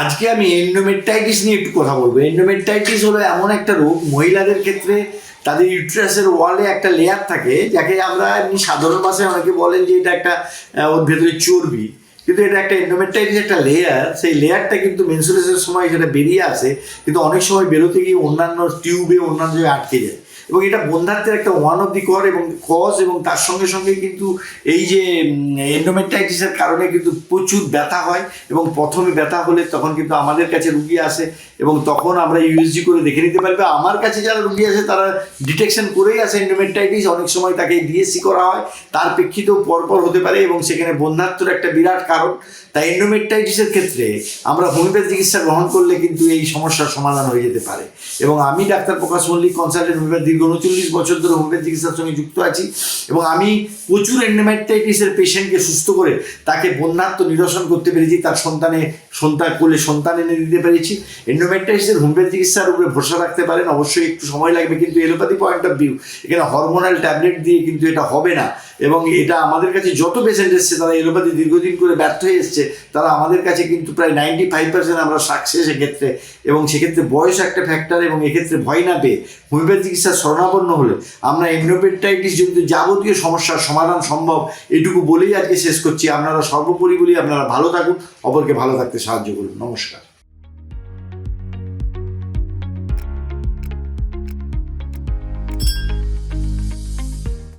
আজকে আমি এন্ডোমেট্রাইটিস নিয়ে একটু কথা বলব। এন্ডোমেট্রাইটিস হলো এমন একটা রোগ, মহিলাদের ক্ষেত্রে তাদের ইউট্রাসের ওয়ালে একটা লেয়ার থাকে, যাকে আমরা এমনি সাধারণ ভাষায় অনেকে বলেন যে এটা একটা ওর ভেতরে চর্বি। কিন্তু এটা একটা এন্ডোমেট্রাইটিস একটা লেয়ার সেই লেয়ারটা কিন্তু মেনসুরেশনের সময় সেটা বেরিয়ে আসে, কিন্তু অনেক সময় বেরোতে গিয়ে অন্যান্য টিউবে অন্যান্য জায়গায় আটকে যায়। এবং এটা বন্ধাত্মের একটা ওয়ান অফ দি কর এবং কজ এবং তার সঙ্গে সঙ্গে কিন্তু এই যে এন্ডোমেট্রাইটিসের কারণে কিন্তু প্রচুর ব্যথা হয় এবং প্রথমে ব্যথা হলে তখন কিন্তু আমাদের কাছে রুগী আসে এবং তখন আমরা ইউএসজি করে দেখে নিতে পারবে আমার কাছে যারা রুগী আসে তারা ডিটেকশন করেই আসে এন্ডোমেট্রাইটিস অনেক সময় তাকে ডিএসসি করা হয়। তার প্রেক্ষিতেও পরপর হতে পারে এবং সেখানে বন্ধাত্মর একটা বিরাট কারণ। তাই এন্ডোমেট্রাইটিসের ক্ষেত্রে আমরা হোমিওপ্যাথি চিকিৎসা গ্রহণ করলে কিন্তু এই সমস্যার সমাধান হয়ে যেতে পারে। এবং আমি doctor Prakash Mallik consultant homeopathy দীর্ঘ উনচল্লিশ বছর ধরে হোমিওপ্যাথি চিকিৎসার সঙ্গে যুক্ত আছি এবং আমি প্রচুর এন্ডোমাইটাইটিসের পেশেন্টকে সুস্থ করে তাকে বন্যাত্ম নিরসন করতে পেরেছি, তার সন্তানে, সন্তান কোলে সন্তান এনে দিতে পেরেছি। এন্ডোমাইটাইটিসের হোমিওপ্যাথি চিকিৎসার উপরে ভরসা রাখতে পারেন, অবশ্যই একটু সময় লাগবে, কিন্তু এলোপ্যাথি পয়েন্ট অফ ভিউ এখানে হরমোনাল ট্যাবলেট দিয়ে কিন্তু এটা হবে না। এবং এটা আমাদের কাছে যত পেশেন্ট এসছে, তারা এলোপ্যাথি দীর্ঘদিন করে ব্যর্থ হয়ে এসছে, তারা আমাদের কাছে কিন্তু প্রায় নাইনটি ফাইভ পার্সেন্ট আমরা সাকসেস এক্ষেত্রে। এবং সেক্ষেত্রে বয়স একটা ফ্যাক্টর এবং এক্ষেত্রে ভয় না পেয়ে হোমিওপ্যাথি চিকিৎসার শরণাপন্ন হলে আমরা এন্ডোপেটাইটিস যদি যাবতীয় সমস্যার সমাধান সম্ভব এটুকু বলেই আজকে শেষ করছি। আপনারা সর্বোপরি বলি আপনারা ভালো থাকুন, অপরকে ভালো থাকতে সাহায্য করুন। নমস্কার।